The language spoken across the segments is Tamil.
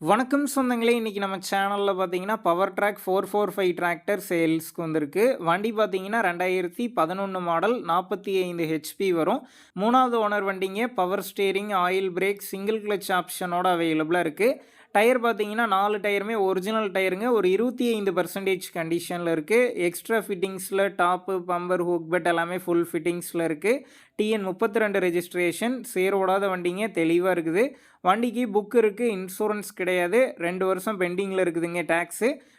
வணக்கம் சொந்தங்களே இன்றைக்கி நம்ம சேனலில் பார்த்தீங்கன்னா Powertrac four four five tractor சேல்ஸ்க்கு வந்திருக்கு. வண்டி பார்த்தீங்கன்னா ரெண்டாயிரத்தி பதினொன்று மாடல் நாற்பத்தி ஐந்து ஹெச்பி வரும். மூணாவது ஓனர் வண்டிங்க power steering oil brake single clutch ஆப்ஷனோட அவைலபிளாக இருக்குது டயர் பார்த்தீங்கன்னா நாலு டயருமே ஒரிஜினல் டயருங்க. ஒரு இருபத்தி ஐந்து பர்சன்டேஜ் கண்டிஷனில் இருக்குது எக்ஸ்ட்ரா ஃபிட்டிங்ஸில் டாப்பு பம்பர் ஹூக் பெட் எல்லாமே ஃபுல் ஃபிட்டிங்ஸில் இருக்குது டிஎன் முப்பத்தி ரெண்டு ரெஜிஸ்ட்ரேஷன் சேரோடாத வண்டிங்க தெளிவாக இருக்குது. வண்டிக்கு புக் இருக்குது இன்சூரன்ஸ் கிடையாது. ரெண்டு வருஷம் பெண்டிங்கில் இருக்குதுங்க டேக்ஸு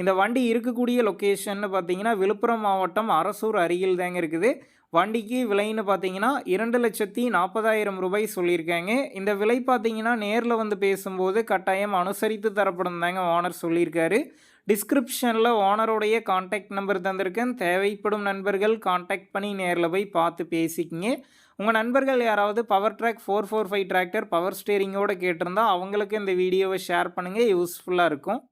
இந்த வண்டி இருக்கக்கூடிய லொக்கேஷன்னு பார்த்தீங்கன்னா விழுப்புரம் மாவட்டம் அரசூர் அருகில் தாங்க இருக்குது. வண்டிக்கு விலைன்னு பார்த்தீங்கன்னா இரண்டு லட்சத்தி நாற்பதாயிரம் ரூபாய் சொல்லியிருக்காங்க. இந்த விலை பார்த்தீங்கன்னா நேரில் வந்து பேசும்போது கட்டாயம் அனுசரித்து தரப்படும் தாங்க ஓனர் சொல்லியிருக்காரு. டிஸ்கிரிப்ஷனில் ஓனருடைய காண்டாக்ட் நம்பர் தந்திருக்கேன். தேவைப்படும் நண்பர்கள் காண்டாக்ட் பண்ணி நேரில் போய் பார்த்து பேசிக்கிங்க. உங்கள் நண்பர்கள் யாராவது Powertrac four four five tractor power ஸ்டேரிங்கோடு கேட்டிருந்தா அவங்களுக்கு இந்த வீடியோவை ஷேர் பண்ணுங்கள் யூஸ்ஃபுல்லாக இருக்கும்.